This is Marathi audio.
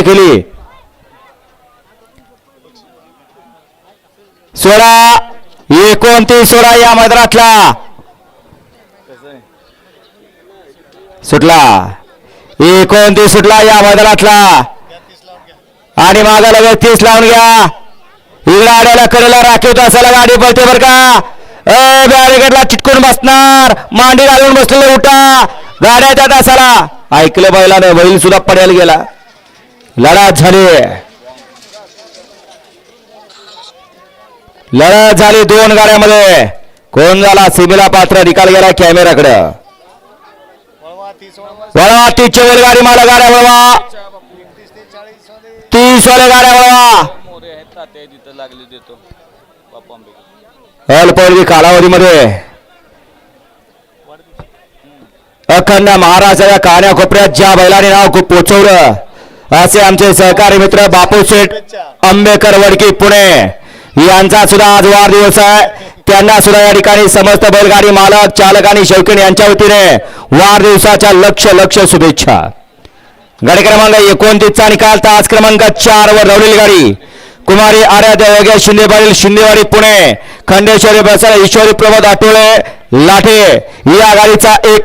केली. सोळा एकोणतीस सोळा या मैदानातला. सुटला. एकोणतीस सुटला या मैदानातला. आणि माझा लगेच तीस लावून घ्या. इकडे आड्याला कडेला राखीव तासाला गाडी पळते बर का. अ बॅरिकेडला चिटकून बसणार. मांडी घालून बसलेले उठा. गाड्या त्या तासाला. ऐकलं बैलानं बैल सुद्धा पडायला गेला. लढत झाली. लढत झाली दोन गाड्यामध्ये. कोण झाला? सीमेला पात्र निकाल गेला कॅमेराकडे वळवा तीसच्या वर गाडी मला गाड्या वळवा. तीस वाले गाड्या वळवा. मोरे अल्पवधी कालावधीमध्ये. अखंड महाराष्ट्राच्या कान्या कोपऱ्यात ज्या बैलाने नाव खूप पोचवलं असे आमचे सहकारी मित्र बापू शेठ आंबेकर वडकी पुणे. यांचा सुद्धा आज वाढदिवस आहे. त्यांना सुद्धा या ठिकाणी समस्त बैलगाडी मालक चालक आणि शौकीन यांच्या वतीने वाढदिवसाच्या लक्ष लक्ष शुभेच्छा. गाडी क्रमांक एकोणतीसचा निकाल तास क्रमांक चार वर रवलेली गाडी. कुमारी आर्या योगेश शिंदे पाटील शिंदेवाडी पुणे. खंडेश्वरी बसर ईश्वरी प्रमोद आठवले लाठे. या गाडीचा एक